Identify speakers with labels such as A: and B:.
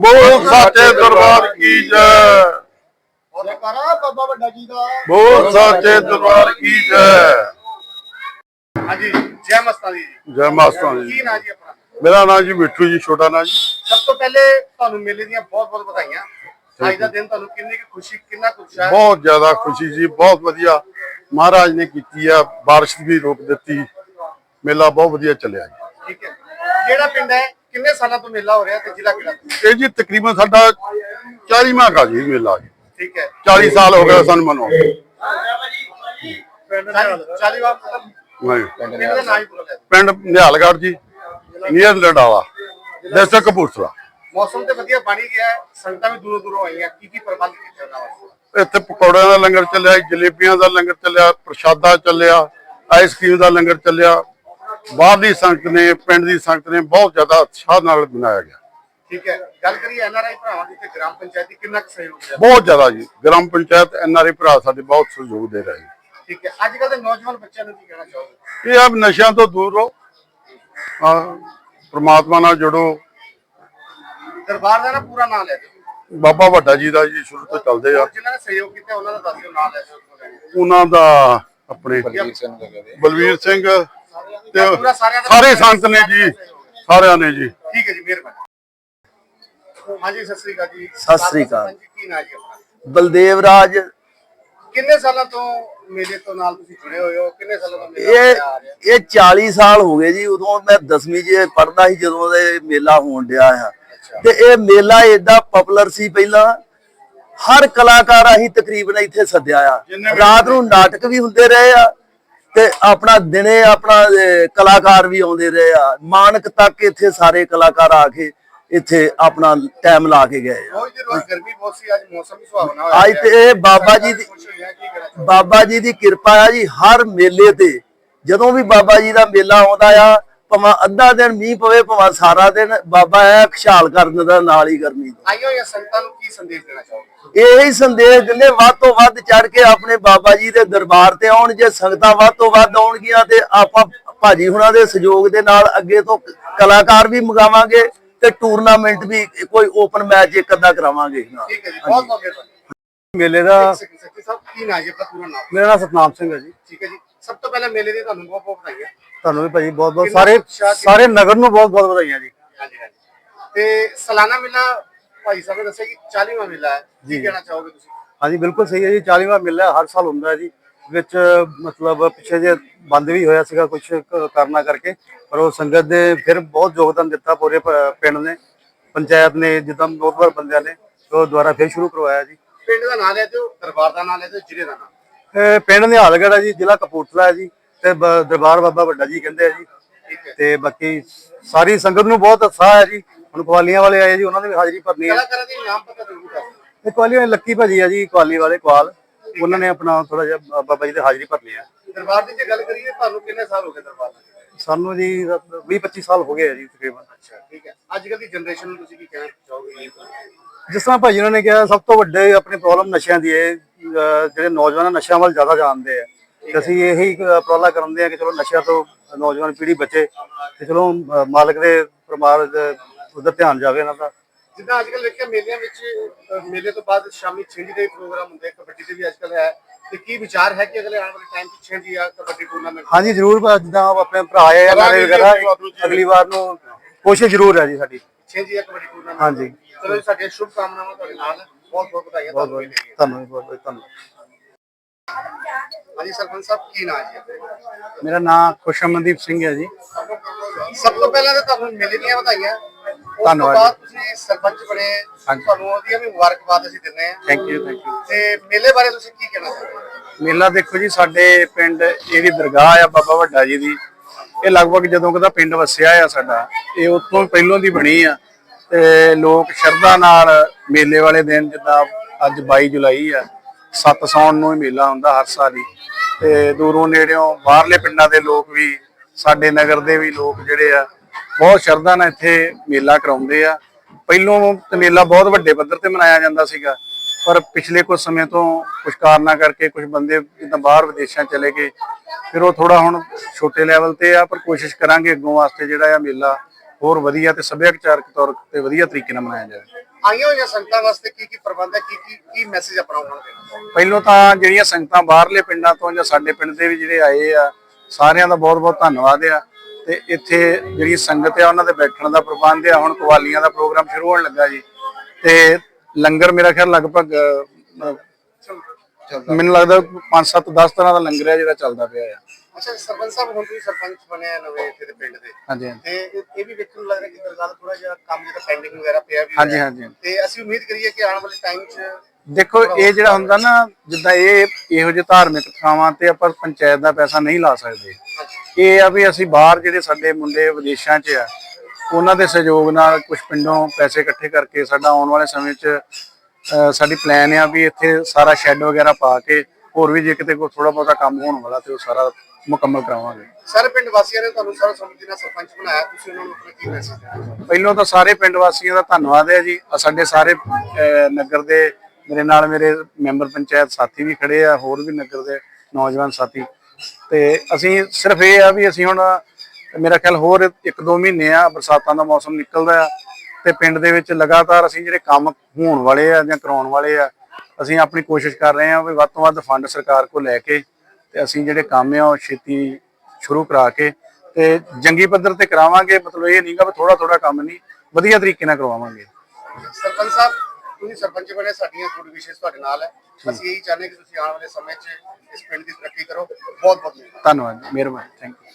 A: ਬੋਲ ਸਾਚੇ ਦਰਬਾਰ ਕੀ ਜੈ।
B: ਜੈਕਾਰਾ ਬਾਬਾ ਵੱਡਾ ਜੀ ਦਾ।
A: ਬੋਲ ਸਾਚੇ ਦਰਬਾਰ ਕੀ ਜੈ।
C: ਹਾਂਜੀ ਜੈ ਮਸਤਾਂ ਜੀ।
A: ਜੈ
C: ਕੀ
A: ਜੀ।
C: ਨਾਂ ਜੀ ਆਪਣਾ?
A: ਮੇਰਾ ਨਾਮ ਜੀ ਮਿੱਠੂ ਜੀ ਛੋਟਾ ਨਾਮ ਜੀ।
C: ਸਭ ਤੋਂ ਪਹਿਲੇ ਤੁਹਾਨੂੰ ਮੇਲੇ ਦੀਆਂ ਬਹੁਤ ਬਹੁਤ ਵਧਾਈਆਂ। ਅੱਜ ਦਾ ਦਿਨ ਤੁਹਾਨੂੰ ਕਿੰਨੀ ਕੁ ਖੁਸ਼ੀ ਕਿੰਨਾ ਕੁ ਉਤਸ਼ਾਹ ਹੈ?
A: ਬਹੁਤ ਜ਼ਿਆਦਾ ਖੁਸ਼ੀ ਜੀ ਬਹੁਤ ਵਧੀਆ। ਮਹਾਰਾਜ ਨੇ ਕੀਤੀ ਆ ਬਾਰਿਸ਼ ਵੀ ਰੋਕ ਦਿੱਤੀ। ਮੇਲਾ ਬਹੁਤ ਵਧੀਆ ਚੱਲਿਆ ਜੀ।
C: ਠੀਕ ਹੈ। ਕਿਹੜਾ ਪਿੰਡ ਹੈ? ਕਿੰਨੇ ਸਾਲਾਂ ਤੋਂ ਮੇਲਾ ਹੋ ਰਿਹਾ ਤੇ ਜ਼ਿਲ੍ਹਾ ਕਿਹੜਾ?
A: ਇਹ ਜੀ ਤਕਰੀਬਨ ਸਾਡਾ 40ਵਾਂ ਕਾ ਜੀ ਮੇਲਾ। ਜੀ
C: ਠੀਕ ਹੈ।
A: 40 ਸਾਲ ਹੋ ਗਏ ਸਾਨੂੰ ਮਨਾਉਂਦੇ।
C: ਪਿੰਡ ਦਾ ਨਾਂ ਹੀ ਬੋਲਿਆ?
A: ਪਿੰਡ ਨਿਹਾਲਗੜ੍ਹ ਜੀ ਨੀਅਰ ਲਡਾਵਾ ਡਿਸਟ੍ਰਿਕਟ ਕਪੂਰਥਲਾ।
C: ਮੌਸਮ ਤੇ ਵਧੀਆ ਬਣ ਗਿਆ। ਸੰਗਤਾਂ ਵੀ ਦੂਰੋਂ ਦੂਰੋਂ ਆਈਆਂ। ਕੀ ਕੀ ਪ੍ਰਬੰਧ ਕੀਤੇ ਉਹਨਾਂ ਵਾਸਤੇ?
A: ਇੱਥੇ ਪਕੌੜਿਆਂ ਦਾ ਲੰਗਰ ਚੱਲਿਆ ਜਲੇਬੀਆਂ ਦਾ ਲੰਗਰ ਚੱਲਿਆ ਪ੍ਰਸ਼ਾਦਾ ਚੱਲਿਆ ਆਈਸਕ੍ਰੀਮ ਦਾ ਲੰਗਰ ਚੱਲਿਆ। ਬਾਹਰਲੀ ਸੰਗਤ ਨੇ ਪਿੰਡ ਦੀ ਸੰਗਤ ਨੇ ਬਹੁਤ ਜ਼ਿਆਦਾ ਉਤਸ਼ਾਹ ਨਾਲ ਮਨਾਇਆ ਗਿਆ।
C: ਠੀਕ ਹੈ। ਗੱਲ ਕਰੀਏ ਐਨਆਰਆਈ ਭਰਾਵਾਂ ਦੀ ਤੇ ਗ੍ਰਾਮ ਪੰਚਾਇਤੀ ਕਿੰਨਾ ਕੁ ਸਹਿਯੋਗ ਹੈ?
A: ਬਹੁਤ ਜ਼ਿਆਦਾ ਜੀ। ਗ੍ਰਾਮ ਪੰਚਾਇਤ ਐਨਆਰਏ ਭਰਾ ਸਾਡੇ ਬਹੁਤ ਸਹਿਯੋਗ ਦੇ ਰਹੇ
C: ਠੀਕ ਹੈ। ਅੱਜ ਕੱਲ ਦੇ ਨੌਜਵਾਨ ਬੱਚਿਆਂ ਨੂੰ ਕੀ ਕਹਿਣਾ ਚਾਹੋਗੇ?
A: ਇਹ ਆਪ ਨਸ਼ਿਆਂ ਤੋਂ ਦੂਰ ਰਹੋ। ਆ ਪ੍ਰਮਾਤਮਾ ਨਾਲ ਜੁੜੋ।
C: ਦਰਬਾਰ ਦਾ ਨਾ ਪੂਰਾ ਨਾਂ ਲੈ ਦਿਓ।
A: ਬਾਬਾ ਵੱਡਾ ਜੀ ਦਾ ਜੀ ਸ਼ੁਰੂ ਤੋਂ ਚੱਲਦੇ ਆ।
C: ਜਿਨ੍ਹਾਂ ਨੇ ਸਹਿਯੋਗ ਕੀਤਾ ਉਹਨਾਂ ਦਾ ਦੱਸ ਦਿਓ ਨਾਂ ਲੈ ਦਿਓ।
A: ਉਹਨਾਂ ਦਾ ਆਪਣੇ ਬਲਵੀਰ ਸਿੰਘ ਤੇ ਸਾਰੇ ਸੰਤ ਨੇ ਜੀ ਸਾਰਿਆਂ ਨੇ ਜੀ।
C: ਠੀਕ ਹੈ ਜੀ ਮਿਹਰਬਾਨੀ। ਹਾਂਜੀ ਸਤਿ ਸ੍ਰੀ ਅਕਾਲ ਜੀ।
D: ਸਤਿ ਸ੍ਰੀ ਅਕਾਲ।
C: ਜੀ, ਕੀ ਜੀ ਆਪਣਾ?
D: ਬਲਦੇਵ ਰਾਜ।
C: ਕਿੰਨੇ ਸਾਲਾਂ ਤੋਂ ਮੇਲੇ ਤੋਂ ਨਾਲ ਤੁਸੀਂ ਜੁੜੇ ਹੋਏ ਹੋ? ਕਿੰਨੇ ਸਾਲਾਂ ਤੋਂ ਮੇਲਾ
D: ਇਹ
C: ਆ ਰਿਹਾ?
D: ਇਹ 40 ਸਾਲ ਹੋ ਗਏ ਜੀ। ਉਦੋਂ ਮੈਂ 10ਵੀਂ ਚ ਪੜਦਾ ਸੀ ਜਦੋਂ ਇਹ ਮੇਲਾ ਹੋਣ ਡਿਆ ਆ। ਤੇ ਇਹ ਮੇਲਾ ਏਡਾ ਪਪੂਲਰ ਸੀ ਪਹਿਲਾਂ। ਹਰ ਕਲਾਕਾਰ ਅਸੀਂ ਤਕਰੀਬਨ ਇੱਥੇ ਸੱਦਿਆ ਆ। ਰਾਤ ਨੂੰ ਨਾਟਕ ਵੀ ਹੁੰਦੇ ਰਹੇ ਆ। ਤੇ ਆਪਣਾ ਦਿਨੇ ਆਪਣਾ ਕਲਾਕਾਰ ਵੀ ਆਉਂਦੇ ਰਹੇ ਆ। ਮਾਨਕ ਤੱਕ ਇੱਥੇ ਸਾਰੇ ਕਲਾਕਾਰ ਆ ਕੇ ਇੱਥੇ ਆਪਣਾ ਟਾਈਮ ਲਾ ਕੇ ਗਏ ਆ।
C: ਗਰਮੀ ਬਹੁਤ ਸੀ ਅੱਜ ਮੌਸਮ ਵੀ ਸੁਹਾਵਣਾ ਹੋਇਆ
D: ਅੱਜ ਤੇ ਇਹ ਬਾਬਾ ਜੀ ਦੀ ਬਾਬਾ ਜੀ ਦੀ ਕਿਰਪਾ ਆ ਜੀ ਹਰ ਮੇਲੇ ਤੇ। ਜਦੋਂ ਵੀ ਬਾਬਾ ਜੀ ਦਾ ਮੇਲਾ ਆਉਂਦਾ ਆ ਭਾਵੇਂ ਅੱਧਾ ਦਿਨ ਮੀਂਹ ਪਵੇ ਭਾਵੇਂ ਸਾਰਾ ਦਿਨ ਬਾਬਾ ਐ ਖੁਸ਼ਹਾਲ ਕਰਨ ਦਿੰਦਾ ਨਾਲ ਹੀ ਗਰਮੀ ਤੋਂ
C: ਆਈਓ ਜਾਂ ਸੰਗਤਾਂ ਨੂੰ ਕੀ ਸੰਦੇਸ਼ ਦੇਣਾ ਚਾਹੋਗੇ?
D: ਇਹੀ ਸੰਦੇਸ਼ ਦਿੰਦੇ ਵੱਧ ਤੋਂ ਵੱਧ ਚੜ ਕੇ ਆਪਣੇ ਬਾਬਾ ਜੀ ਦੇ ਦਰਬਾਰ ਤੇ ਆਉਣ ਜੇ ਸੰਗਤਾਂ ਵੱਧ ਤੋਂ ਵੱਧ ਆਉਣਗੀਆਂ ਤੇ ਆਪਾਂ ਭਾਜੀ ਹੁਣਾਂ ਦੇ ਸਹਿਯੋਗ ਦੇ ਨਾਲ ਅੱਗੇ ਤੋਂ ਕਲਾਕਾਰ ਵੀ ਮੰਗਾਵਾਂਗੇ ਤੇ ਟੂਰਨਾਮੈਂਟ ਵੀ ਕੋਈ ਓਪਨ ਮੈਚ ਇੱਕ ਅੱਧਾ ਕਰਾਵਾਂਗੇ। ਨਾਲ।
C: ਠੀਕ ਹੈ ਜੀ ਬਹੁਤ ਬਹੁਤ ਮਿਹਰਬਾਨੀ।
E: ਮੇਲੇ ਦਾ ਮੇਰਾ ਨਾਮ ਸਤਨਾਮ ਸਿੰਘ ਹੈ ਜੀ।
C: ਠੀਕ ਹੈ ਜੀ ਸਭ ਤੋਂ ਪਹਿਲਾਂ ਮੇਲੇ ਦੀ ਤੁਹਾਨੂੰ ਬਹੁਤ ਬਹੁਤ ਵਧਾਈਆਂ।
E: ਤੁਹਾਨੂੰ ਵੀ ਭਾਜੀ ਬਹੁਤ ਬਹੁਤ ਸਾਰੇ ਸਾਰੇ ਨਗਰ ਨੂੰ ਬਹੁਤ ਬਹੁਤ ਵਧਾਈਆਂ ਜੀ।
C: ਹਾਂਜੀ ਹਾਂਜੀ। ਤੇ ਸਾਲਾਨਾ ਮੇਲਾ ਭਾਈ ਸਾਹਿਬ ਨੇ ਦੱਸਿਆ ਕਿ 40ਵਾਂ ਮੇਲਾ ਹੈ। ਕੀ ਕਹਿਣਾ ਚਾਹੋਗੇ ਤੁਸੀਂ?
E: ਹਾਂਜੀ ਬਿਲਕੁਲ ਸਹੀ ਹੈ ਜੀ। 40ਵਾਂ ਮੇਲਾ ਹਰ ਸਾਲ ਹੁੰਦਾ ਹੈ ਜੀ। ਵਿੱਚ ਮਤਲਬ ਪਿੱਛੇ ਜੇ ਬੰਦ ਵੀ ਹੋਇਆ ਸੀਗਾ ਕੁਝ ਕਰਨਾ ਕਰਕੇ ਪਰ ਉਹ ਸੰਗਤ ਦੇ ਫਿਰ ਬਹੁਤ ਯੋਗਦਾਨ ਦਿੱਤਾ ਪੂਰੇ ਪਿੰਡ ਨੇ। ਪੰਚਾਇਤ ਨੇ ਜਿੱਦਾਂ ਬਹੁਤ ਬੰਦਿਆਂ ਨੇ ਉਹ ਦੁਆਰਾ ਫਿਰ ਸ਼ੁਰੂ ਕਰਵਾਇਆ ਜੀ।
C: ਪਿੰਡ ਦਾ ਨਾਂ ਲੈ ਦਿਓ ਦਰਬਾਰ ਦਾ ਨਾਂ ਲੈ ਦਿਓ ਜ਼ਿਲ੍ਹੇ ਦਾ ਨਾਮ
E: ਪਿੰਡ ਨਿਹਾਲਗੜ੍ਹ ਹੈ ਜੀ ਜ਼ਿਲ੍ਹਾ ਕਪੂਰਥਲਾ ਹੈ ਜੀ। ਤੇ ਬ- ਦਰਬਾਰ ਬਾਬਾ ਵੱਡਾ ਜੀ ਕਹਿੰਦੇ ਆ ਜੀ। ਤੇ ਬਾਕੀ ਸਾਰੀ ਸੰਗਤ ਨੂੰ ਬਹੁਤ ਉਤਸ਼ਾਹ ਹੈ ਜੀ। ਹੁਣ ਕਵਾਲੀਆਂ ਵਾਲੇ ਆਏ ਜੀ ਉਹਨਾਂ ਨੇ ਵੀ ਹਾਜ਼ਰੀ ਭਰਨੀ ਹੈ
C: ਕਲਾਕਾਰਾਂ ਦੇ ਨਾਮ ਪਤਾ ਜ਼ਰੂਰ ਦੱਸ ਦਿਓ।
E: ਇਹ ਕਵਾਲੀਆਂ ਲੱਕੀ ਭਾਜੀ ਆ ਜੀ ਕਵਾਲੀ ਵਾਲੇ ਕਵਾਲ ਉਹਨਾਂ ਨੇ ਆਪਣਾ ਥੋੜਾ ਜਿਹਾ ਬਾ- ਬਾਬਾ ਜੀ ਦੇ ਹਾਜ਼ਰੀ ਭਰਨੀ ਹੈ
C: ਦਰਬਾਰ ਦੀ ਜੇ ਗੱਲ ਕਰੀਏ ਤੁਹਾਨੂੰ ਕਿੰਨੇ ਸਾਲ ਹੋ ਗਏ ਦਰਬਾਰ ਦੇ
E: ਸਾਨੂੰ ਜੀ 20 25 ਸਾਲ ਹੋ ਗਏ ਆ ਜੀ ਤਕਰੀਬਨ।
C: ਅੱਛਾ ਠੀਕ ਹੈ। ਅੱਜ ਕੱਲ ਦੀ ਜਨਰੇਸ਼ਨ ਨੂੰ ਤੁਸੀਂ ਕੀ ਕਹਿਣਾ ਚਾਹੋਗੇ
E: ਜਿਸ ਤਰ੍ਹਾਂ ਭਾਜੀ ਉਹਨਾਂ ਨੇ ਕਿਹਾ ਸਭ ਤੋਂ ਵੱਡੇ ਆਪਣੀ ਪ੍ਰੋਬਲਮ ਨਸ਼ਿਆਂ ਦੀ ਹੈ ਅਹ ਜਿਹੜੇ ਨੌਜਵਾਨ ਨਸ਼ਿਆਂ ਵੱਲ ਜ਼ਿਆਦਾ ਜਾਂਦੇ ਆ। ਤੇ ਅਸੀਂ ਇਹੀ ਉਪਰਾਲਾ ਕਰਦੇ ਆ ਕਿ ਚਲੋ ਨਸ਼ਿਆਂ ਤੋਂ ਨੌਜਵਾਨ ਪੀੜ੍ਹੀ ਬਚੇ ਤੇ ਚਲੋ ਮਾਲਕ ਦੇ ਪਰਮਾਰ ਉਧਰ ਧਿਆਨ ਜਾਵੇ ਇਹਨਾਂ ਦਾ।
C: ਜਿੱਦਾਂ ਅੱਜ ਕੱਲ ਵੇਖਿਆ ਮੇਲਿਆਂ ਵਿੱਚ ਅਹ, ਮੇਲੇ ਤੋਂ ਬਾਅਦ ਸ਼ਾਮੀ ਛਿੰਝ ਦੇ ਪ੍ਰੋਗਰਾਮ ਹੁੰਦੇ ਕਬੱਡੀ ਦੇ ਵੀ ਅੱਜ ਕੱਲ ਹੈ। ਤੇ ਕੀ ਵਿਚਾਰ ਹੈ ਕਿ ਅਗਲੇ ਆਉਣ ਵਾਲੇ ਟਾਈਮ 'ਚ ਛਿੰਝ ਜਾਂ ਕਬੱਡੀ ਟੂਰਨਾਮੈਂਟ
E: ਹਾਂਜੀ ਜ਼ਰੂਰ ਭਾਜੀ, ਜਿੱਦਾਂ ਆਪਣੇ ਭਰਾ ਆਏ ਆ ਨਾਲੇ ਵਗੈਰਾ ਅਗਲੀ ਵਾਰ ਨੂੰ ਕੋਸ਼ਿਸ਼ ਜ਼ਰੂਰ ਹੈ ਜੀ ਸਾਡੀ।
C: ਛਿੰਝ ਜਾਂ ਕਬੱਡੀ ਟੂਰਨਾਮੈਂਟ
E: ਹਾਂਜੀ।
C: ਚਲੋ ਜੀ ਸਾਡੀਆਂ ਸ਼ੁਭ ਕਾਮਨਾਵਾਂ ਤੁਹਾਡੇ ਨਾਲ। ਬਹੁਤ ਬਹੁਤ ਵਧਾਈਆਂ
E: ਬਹੁਤ ਧੰਨਵਾਦ ਬਹੁਤ ਬਹੁਤ ਧੰਨਵਾਦ।
C: ਹਾਂਜੀ ਸਰਪੰਚ ਸਾਹਿਬ ਕੀ ਨਾਮ ਹੈ ਜੀ?
E: ਮੇਰਾ ਨਾਮ ਖੁਸ਼ਮਨਦੀਪ ਸਿੰਘ ਹੈ ਜੀ।
C: ਸਭ ਤੋਂ ਪਹਿਲਾਂ ਤਾਂ ਤੁਹਾਨੂੰ ਮੇਲੇ ਦੀਆਂ ਵਧਾਈਆਂ। ਉਸ ਤੋਂ
E: ਧੰਨਵਾਦ
C: ਬਾਅਦ ਤੁਸੀਂ ਸਰਪੰਚ ਬਣੇ। ਤੁਹਾਨੂੰ ਉਹਦੀਆਂ ਵੀ ਮੁਬਾਰਕਬਾਦ ਅਸੀਂ ਦਿੰਦੇ ਹਾਂ।
E: ਥੈਂਕ ਯੂ ਥੈਂਕ ਯੂ
C: ਤੇ ਮੇਲੇ ਬਾਰੇ ਤੁਸੀਂ ਕੀ ਕਹਿਣਾ ਚਾਹੁੰਦੇ ਹੋ
E: ਮੇਲਾ ਦੇਖੋ ਜੀ ਸਾਡੇ ਪਿੰਡ ਇਹਦੀ ਦਰਗਾਹ ਆ ਬਾਬਾ ਵੱਡਾ ਜੀ ਦੀ। ਇਹ ਲਗਭਗ ਜਦੋਂ ਕਦਾ ਪਿੰਡ ਵਸਿਆ ਆ ਸਾਡਾ ਇਹ ਉਤੋਂ ਪਹਿਲੋਂ ਦੀ ਬਣੀ ਆ। ਤੇ ਲੋਕ ਸ਼ਰਧਾ ਨਾਲ ਮੇਲੇ ਵਾਲੇ ਦਿਨ ਜਿੱਦਾਂ ਅੱਜ 22 ਜੁਲਾਈ ਆ 7 ਸੌਣ ਨੂੰ ਇਹ ਮੇਲਾ ਹੁੰਦਾ ਹਰ ਸਾਲ ਹੀ ਤੇ ਦੂਰੋਂ ਨੇੜਿਓਂ ਬਾਹਰਲੇ ਪਿੰਡਾਂ ਦੇ ਲੋਕ ਵੀ, ਸਾਡੇ ਨਗਰ ਦੇ ਵੀ ਲੋਕ ਜਿਹੜੇ ਆ, ਬਹੁਤ ਸ਼ਰਧਾ ਨਾਲ ਇੱਥੇ ਮੇਲਾ ਕਰਾਉਂਦੇ ਆ। ਪਹਿਲੋਂ ਮੇਲਾ ਬਹੁਤ ਵੱਡੇ ਪੱਧਰ ਤੇ ਮਨਾਇਆ ਜਾਂਦਾ ਸੀਗਾ। ਪਰ ਪਿਛਲੇ ਕੁਝ ਸਮੇਂ ਤੋਂ ਕੁਝ ਕਾਰਨਾਂ ਕਰਕੇ ਕੁਝ ਬੰਦੇ ਜਿੱਦਾਂ ਬਾਹਰ ਵਿਦੇਸ਼ਾਂ ਚਲੇ ਗਏ, ਫਿਰ ਉਹ ਥੋੜਾ ਹੁਣ ਛੋਟੇ ਲੈਵਲ ਤੇ ਆ, ਪਰ ਕੋਸ਼ਿਸ਼ ਕਰਾਂਗੇ ਅੱਗੋਂ ਵਾਸਤੇ ਜਿਹੜਾ ਆ ਮੇਲਾ ਹੋਰ ਵਧੀਆ ਤੇ ਸੱਭਿਆਚਾਰਕ ਤੌਰ ਤੇ ਵਧੀਆ ਤਰੀਕੇ ਨਾਲ ਮਨਾਇਆ ਜਾਵੇ।
C: ਆਈਆਂ ਹੋਈਆਂ ਸੰਗਤਾਂ ਵਾਸਤੇ ਕੀ ਕੀ ਪ੍ਰਬੰਧ ਹੈ? ਕੀ ਕੀ ਕੀ ਮੈਸੇਜ ਆਪਣਾ ਉਹਨਾਂ ਨੂੰ ਦੇਣਾ?
E: ਪਹਿਲੋਂ ਤਾਂ ਜਿਹੜੀਆਂ ਸੰਗਤਾਂ ਬਾਹਰਲੇ ਪਿੰਡਾਂ ਤੋਂ ਜਾਂ ਸਾਡੇ ਪਿੰਡ ਦੇ ਵੀ ਜਿਹੜੇ ਆਏ ਆ ਸਾਰਿਆਂ ਦਾ ਬਹੁਤ-ਬਹੁਤ ਧੰਨਵਾਦ ਆ। ਤੇ ਇੱਥੇ ਜਿਹੜੀ ਸੰਗਤ ਆ ਉਹਨਾਂ ਦੇ ਬੈਠਣ ਦਾ ਪ੍ਰਬੰਧ ਆ। ਹੁਣ ਕਵਾਲੀਆਂ ਦਾ ਪ੍ਰੋਗਰਾਮ ਸ਼ੁਰੂ ਹੋਣ ਲੱਗਾ ਜੀ। ਤੇ ਲੰਗਰ ਮੇਰਾ ਖਿਆਲ ਲਗਭਗ ਮੈਨੂੰ ਲੱਗਦਾ 5-7 10 ਤਰ੍ਹਾਂ ਦਾ ਲੰਗਰ ਹੈ ਜਿਹੜਾ ਚੱਲਦਾ ਪਿਆ ਆ।
C: ਅੱਛਾ ਸਰਪੰਚ ਸਾਹਿਬ ਹੁਣ ਤੁਸੀਂ ਸਰਪੰਚ ਬਣੇ ਆ ਨਵੇਂ ਇੱਥੇ ਦੇ ਪਿੰਡ ਦੇ।
E: ਹਾਂਜੀ ਹਾਂਜੀ।
C: ਤੇ ਇਹ- ਇਹ ਵੀ ਵੇਖਣ ਨੂੰ ਲੱਗ ਰਿਹਾ ਕਿ ਦਰਗਾਹ ਦਾ ਥੋੜਾ ਜਿਹਾ ਕੰਮ ਜਿਹੜਾ ਪੈਂਡਿੰਗ ਵਗੈਰਾ ਪਿਆ ਵੀ
E: ਹਾਂਜੀ
C: ਹੋਇਆ।
E: ਹਾਂਜੀ
C: ਤੇ ਅਸੀਂ ਉਮੀਦ ਕਰੀਏ ਕਿ ਆਉਣ ਵਾਲੇ ਟਾਈਮ 'ਚ
E: ਦੇਖੋ ਇਹ ਜਿਹੜਾ ਹੁੰਦਾ ਨਾ ਜਿੱਦਾਂ ਇਹ ਇਹੋ ਜਿਹੇ ਧਾਰਮਿਕ ਥਾਵਾਂ ਤੇ ਆਪਾਂ ਪੰਚਾਇਤ ਦਾ ਪੈਸਾ ਨਹੀਂ ਲਾ ਸਕਦੇ। ਇਹ ਆ ਵੀ ਅਸੀਂ ਬਾਹਰ ਜਿਹੜੇ ਸਾਡੇ ਮੁੰਡੇ ਵਿਦੇਸ਼ਾਂ 'ਚ ਆ ਉਹਨਾਂ ਦੇ ਸਹਿਯੋਗ ਨਾਲ ਕੁਝ ਪਿੰਡੋਂ ਪੈਸੇ ਇਕੱਠੇ ਕਰਕੇ ਸਾਡਾ ਆਉਣ ਵਾਲੇ ਸਮੇਂ 'ਚ ਅਹ, ਸਾਡੀ ਪਲਾਨ ਆ ਵੀ ਇੱਥੇ ਸਾਰਾ ਸ਼ੈੱਡ ਵਗੈਰਾ ਪਾ ਕੇ ਹੋਰ ਵੀ ਜੇ ਕਿਤੇ ਕੋਈ ਥੋੜਾ ਬਹੁਤਾ ਕੰਮ ਹੋਣ ਵਾਲਾ ਤੇ ਉਹ ਸਾਰਾ ਮੁਕੰਮਲ ਕਰਾਵਾਂਗੇ।
C: ਸਾਰੇ ਪਿੰਡ ਵਾਸੀਆਂ ਨੇ ਤੁਹਾਨੂੰ ਸਰਵ ਸੰਮਤੀ ਨਾਲ ਸਰਪੰਚ ਬਣਾਇਆ ਤੁਸੀਂ ਉਹਨਾਂ ਨੂੰ ਆਪਣਾ ਕੀ ਮੈਸੇਜ ਦੇਣਾ?
E: ਪਹਿਲੋਂ ਤਾਂ ਸਾਰੇ ਪਿੰਡ ਵਾਸੀਆਂ ਦਾ ਧੰਨਵਾਦ ਹੈ ਜੀ। ਸਾਡੇ ਸਾਰੇ ਨਗਰ ਦੇ ਮੇਰੇ ਨਾਲ ਮੇਰੇ ਮੈਂਬਰ ਪੰਚਾਇਤ ਸਾਥੀ ਵੀ ਖੜੇ ਆ ਹੋਰ ਵੀ ਨਗਰ ਦੇ ਨੌਜਵਾਨ ਸਾਥੀ। ਤੇ ਅਸੀਂ ਸਿਰਫ ਇਹ ਆ ਵੀ ਅਸੀਂ ਹੁਣ ਮੇਰਾ ਖਿਆਲ ਹੋਰ 1-2 ਮਹੀਨੇ ਆ ਬਰਸਾਤਾਂ ਦਾ ਮੌਸਮ ਨਿਕਲਦਾ ਆ। ਤੇ ਪਿੰਡ ਦੇ ਵਿੱਚ ਲਗਾਤਾਰ ਅਸੀਂ ਜਿਹੜੇ ਕੰਮ ਹੋਣ ਵਾਲੇ ਆ ਜਾਂ ਕਰਾਉਣ ਵਾਲੇ ਆ ਅਸੀਂ ਆਪਣੀ ਕੋਸ਼ਿਸ਼ ਕਰ ਰਹੇ ਆ ਵੀ ਵੱਧ ਤੋਂ ਵੱਧ ਫੰਡ ਸਰਕਾਰ ਕੋਲ ਲੈ ਕੇ ਤੇ ਅਸੀਂ ਜਿਹੜੇ ਕੰਮ ਆ ਉਹ ਛੇਤੀ ਸ਼ੁਰੂ ਕਰਾ ਕੇ ਤੇ ਜੰਗੀ ਪੱਧਰ ਤੇ ਕਰਾਵਾਂਗੇ। ਮਤਲਬ ਇਹ ਨਹੀਂਗਾ ਵੀ ਥੋੜਾ ਥੋੜਾ ਕੰਮ ਨਹੀਂ ਵਧੀਆ ਤਰੀਕੇ ਨਾਲ ਕਰਵਾਵਾਂਗੇ।
C: ਸਰਪੰਚ ਸਾਹਿਬ ਤੁਸੀਂ ਸਰਪੰਚ ਬਣੇ ਸਾਡੀਆਂ ਗੁੱਡ ਵਿਸ਼ੇਸ ਤੁਹਾਡੇ ਨਾਲ ਹੈ। ਅਸੀਂ ਇਹੀ ਚਾਹੁੰਦੇ ਕਿ ਤੁਸੀਂ ਆਉਣ ਵਾਲੇ ਸਮੇਂ 'ਚ ਇਸ ਪਿੰਡ ਦੀ ਤਰੱਕੀ ਕਰੋ। ਬਹੁਤ ਬਹੁਤ
E: ਧੰਨਵਾਦ ਮਿਹਰਬਾਨੀ ਥੈਂਕ ਯੂ